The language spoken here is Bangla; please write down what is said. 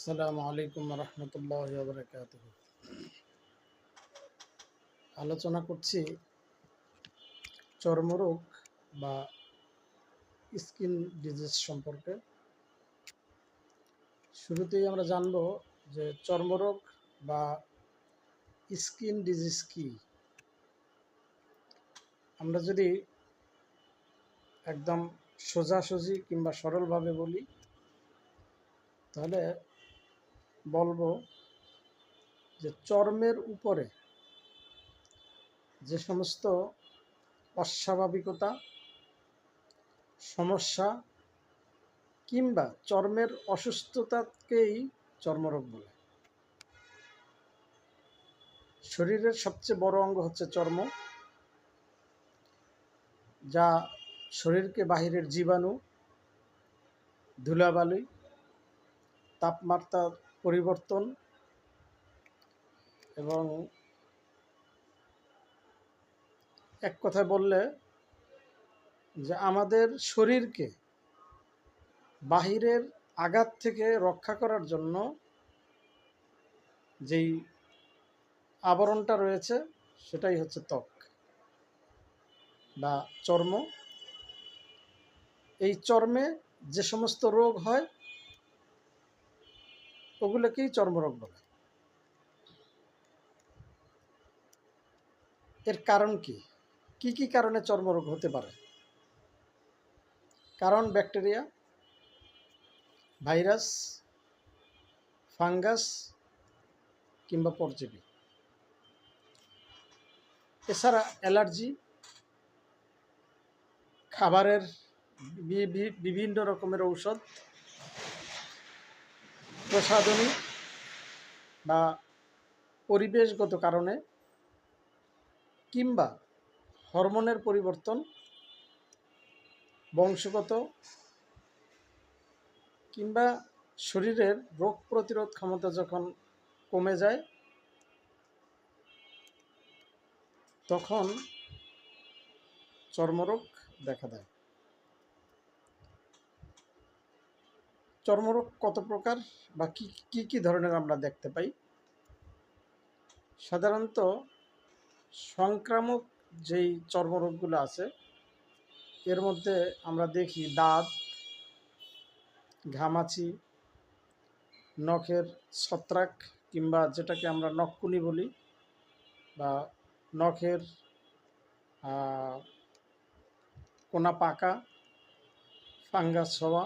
আসসালামু আলাইকুম রহমতুল্লাহ আলোচনা করছি চর্মরোগ বা স্কিন ডিজিজ সম্পর্কে। শুরুতেই আমরা জানব যে চর্মরোগ বা স্কিন ডিজিজ কি। আমরা যদি একদম সোজাসুজি কিংবা সরলভাবে বলি, তাহলে বলব যে চর্মের উপরে যে সমস্ত অস্বাভাবিকতা, সমস্যা কিংবা চর্মের অসুস্থতাকেই চর্মরোগ বলে। শরীরের সবচেয়ে বড় অঙ্গ হচ্ছে চর্ম, যা শরীরকে বাহিরের জীবাণু, ধুলাবালি, তাপমাত্রার পরিবর্তন এবং এক কথায় বললে যে আমাদের শরীরকে বাহিরের আঘাত থেকে রক্ষা করার জন্য যেই আবরণটা রয়েছে, সেটাই হচ্ছে ত্বক বা চর্ম। এই চর্মে যে সমস্ত রোগ হয় ওগুলোকেই চর্মরোগ বলে। এর কারণ কি? কি কি কারণে চর্মরোগ হতে পারে? কারণ ব্যাকটেরিয়া, ভাইরাস, ফাঙ্গাস কিংবা পরজীবী। এছাড়া অ্যালার্জি, খাবারের বিভিন্ন রকমের ঔষধ প্রসাধনী বা পরিবেশগত কারণে কিংবা হরমোনের পরিবর্তন, বংশগত কিংবা শরীরের রোগ প্রতিরোধ ক্ষমতা যখন কমে যায়, তখন চর্মরোগ দেখা দেয়। চর্মরোগ কত প্রকার বা কি কি কি ধরনের আমরা দেখতে পাই? সাধারণত সংক্রামক যেই চর্মরোগগুলো আছে, এর মধ্যে আমরা দেখি দাঁত, ঘামাচি, নখের ছত্রাক কিংবা যেটাকে আমরা নখকুনি বলি বা নখের কোনা পাকা, ফাঙ্গাস হওয়া